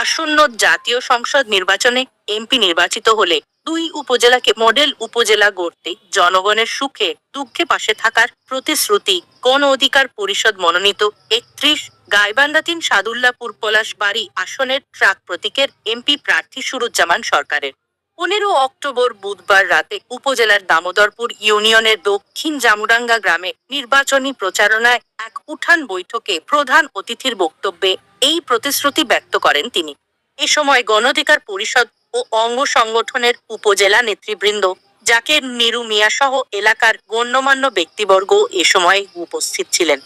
আসন্ন জাতীয় সংসদ নির্বাচনে এমপি নির্বাচিত হলে দুই উপজেলাকে মডেল উপজেলা গড়তে জনগণের সুখে দুঃখে পাশে থাকার প্রতিশ্রুতি গণ অধিকার পরিষদ মনোনীত একত্রিশ গাইবান্ধা তিন সাদুল্লাপুর পলাশবাড়ি আসনের ট্রাক প্রতীকের এমপি প্রার্থী সুরুজ্জামান সরকারের। পনেরো অক্টোবর বুধবার রাতে উপজেলার দামোদরপুর ইউনিয়নের দক্ষিণ জামুরাঙ্গা গ্রামে নির্বাচনী প্রচারণায় এক উঠান বৈঠকে প্রধান অতিথির বক্তব্যে এই প্রতিশ্রুতি ব্যক্ত করেন তিনি। এ সময় গণধিকার পরিষদ ও অঙ্গ সংগঠনের উপজেলা নেতৃবৃন্দ জাকের নিরু মিয়া সহ এলাকার গণ্যমান্য ব্যক্তিবর্গ এ সময় উপস্থিত ছিলেন।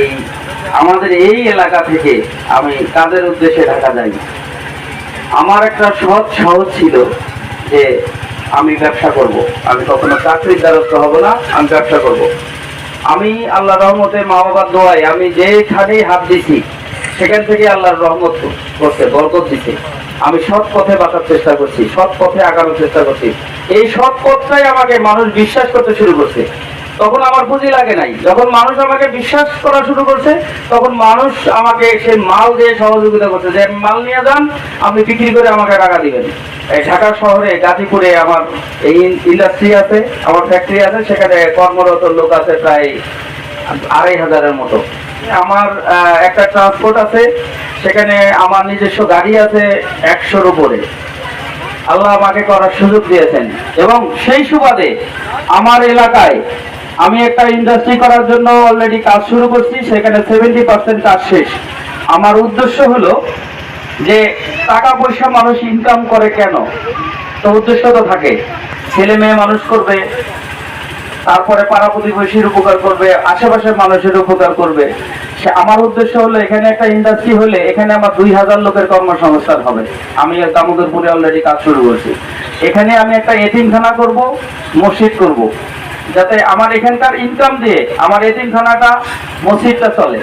এই আমাদের এই এলাকা থেকে আমি কাদের উদ্দেশ্যে ঢাকা যাই? আমার একটা সহজ সহজ ছিল যে আমি ব্যবসা করব। আমি কখনো চাকরির দ্বারস্থ হব না, আমি ব্যবসা করব। আমি আল্লাহ রহমতে মা বাবার দোয়াই আমি যেখানেই হাত দিছি, সেখান থেকে আল্লাহর রহমত করতে, বরকত দিতে। আমি সৎ পথে বাঁচার চেষ্টা করছি, সৎ পথে আগানোর চেষ্টা করছি। এই সৎ পথটাই আমাকে মানুষ বিশ্বাস করতে শুরু করছে। তখন আমার পুঁজি লাগে নাই। যখন মানুষ আমাকে বিশ্বাস করা শুরু করছে, তখন মানুষ আমাকে সে মাল দিয়ে সহযোগিতা করছে যে, মাল নিয়ে যান, আপনি বিক্রি করে আমাকে টাকা দিবেন। এই ঢাকা শহরে, গাজীপুরে আমার এই ইন্ডাস্ট্রি আছে, আমার ফ্যাক্টরি আছে, সেখানে কর্মরত লোক আছে প্রায় আড়াই হাজারের মতো। আমার একটা ট্রান্সপোর্ট আছে, সেখানে আমার নিজস্ব গাড়ি আছে একশোর উপরে। আল্লাহ আমাকে করার সুযোগ দিয়েছেন এবং সেই সুবাদে আমার এলাকায় আমি একটা ইন্ডাস্ট্রি করার জন্য অলরেডি কাজ শুরু করছি, সেখানে সেভেন্টি পার্সেন্ট কাজ শেষ। আমার উদ্দেশ্য হলো যে টাকা পয়সা মানুষ ইনকাম করে কেন? তো উদ্দেশ্য তো থাকে। ছেলে মেয়ে মানুষ করবে, তারপরে পাড়া প্রতিবেশীর উপকার করবে, আশেপাশের মানুষের উপকার করবে। সে আমার উদ্দেশ্য হলো এখানে একটা ইন্ডাস্ট্রি হলে এখানে আমার দুই হাজার লোকের কর্মসংস্থান হবে। আমি দামোদরপুরে অলরেডি কাজ শুরু করছি। এখানে আমি একটা এতিমখানা করব, মসজিদ করব। যাতে আমার এখানকার ইনকাম দিয়ে আমার এতিমখানাটা মসজিদটা চলে।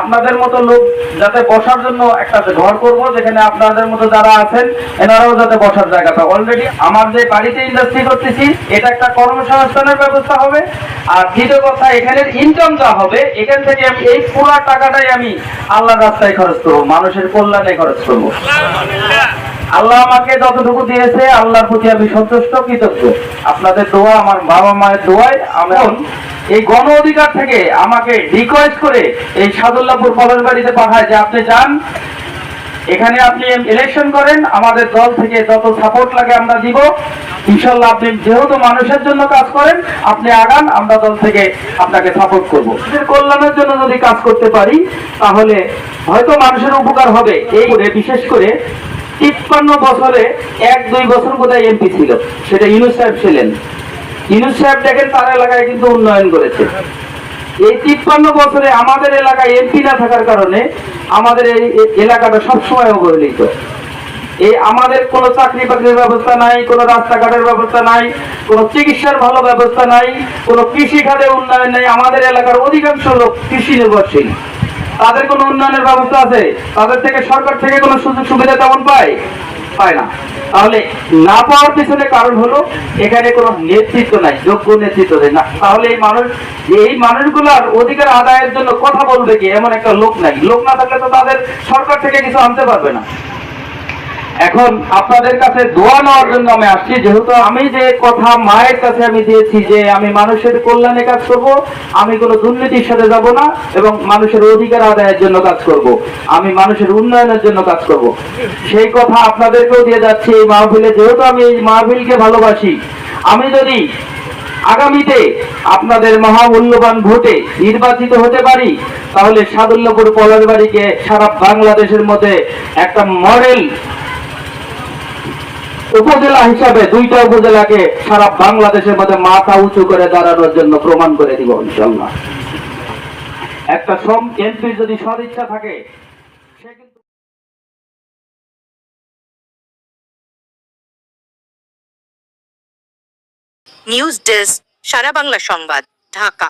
আপনাদের মতো লোক যাতে বসার জন্য একটা ঘর করব, যেখানে আপনাদের মতো যারা আছেন, এনারাও যাতে বসার জায়গা পায় অলরেডি আমার যে বাড়িতে ইন্ডাস্ট্রি করতেছি, এটা একটা কর্মসংস্থানের ব্যবস্থা হবে। আর দ্বিতীয় কথা, এখানের ইনকাম যা হবে, এখান থেকে আমি এই পুরো টাকাটাই আমি আল্লাহর রাস্তায় খরচ করব, মানুষের কল্যাণে খরচ করব। আল্লাহ আমাকে যতটুকু দিয়েছে, আল্লাহর প্রতি আমি সন্তুষ্ট, কৃতজ্ঞ। আপনাদের দোয়া, আমার বাবা মায়ের দোয়ায় আমি এই গণ অধিকার থেকে আমাকে রিকোয়েস্ট করে এই সাদুল্লাপুর কলেজ বাড়িতে পাঠায় যে আপনি যান। এখানে আপনি ইলেকশন করেন, আমাদের দল থেকে যত সাপোর্ট লাগে আমরা দিব। ইনশাল্লাহ আপনি যেহেতু মানুষের জন্য কাজ করেন, আপনি আগান, আমরা দল থেকে আপনাকে সাপোর্ট করব। কল্যাণের জন্য যদি কাজ করতে পারি, তাহলে হয়তো মানুষের উপকার হবে। এই করে, বিশেষ করে তিপ্পান্ন বছরে এক, দুই বছর বোধহয় এমপি ছিল। সেটা ইউনুস সাহেব ছিলেন। ইউনুস সাহেব দেখেন তার এলাকায় কিন্তু উন্নয়ন করেছে। এই তিপ্পান্ন বছরে আমাদের এলাকায় এমপি না থাকার কারণে আমাদের এই এলাকাটা সবসময় অবহেলিত। এই আমাদের কোনো চাকরি বাকরির ব্যবস্থা নাই, কোনো রাস্তাঘাটের ব্যবস্থা নাই, কোনো চিকিৎসার ভালো ব্যবস্থা নাই, কোনো কৃষি খাতে উন্নয়ন নেই। আমাদের এলাকার অধিকাংশ লোক কৃষি নির্ভরশীল। তাদের কোনো উন্নয়নের ব্যবস্থা আছে? তাদের থেকে সরকার থেকে কোনো সুযোগ সুবিধা তেমন পায়? পায় না। তাহলে না পাওয়ার পিছনে কারণ হলো এখানে কোনো নেতৃত্ব নাই, যোগ্য নেতৃত্ব নেই। না, তাহলে এই মানুষ, এই মানুষগুলার অধিকার আদায়ের জন্য কথা বলবে কি? এমন একটা লোক নাই। লোক না থাকলে তো তাদের সরকার থেকে কিছু আনতে পারবে না। এখন আপনাদের কাছে দোয়া নেওয়ার জন্য আমি আসছি, যেহেতু আমি যে কথা মায়ের কাছে আমি দিয়েছি যে আমি মানুষের কল্যাণে কাজ করব, আমি কোনো দুর্নীতির সাথে যাব না এবং মানুষের অধিকার আদায়ের জন্য কাজ করব, আমি মানুষের উন্নয়নের জন্য কাজ করব। সেই কথা আপনাদেরকেও দিয়ে যাচ্ছি এই মাহফিলে, যেহেতু আমি এই মাহফিলকে ভালোবাসি। আমি যদি আগামীতে আপনাদের মহামূল্যবান ভোটে নির্বাচিত হতে পারি, তাহলে সাদুল্লাপুর পলাশবাড়িকে সারা বাংলাদেশের মধ্যে একটা মডেল উপজেলা হিসাবে দুইটা উপজেলাকে সারা বাংলাদেশের মধ্যে মাথা উঁচু করে দাঁড়ানোর জন্য প্রমাণ করে দিব ইনশাল্লাহ একটা সম এমপির যদি সদিচ্ছা থাকে নিউজ ডেস্ক, সারা বাংলা সংবাদ, ঢাকা।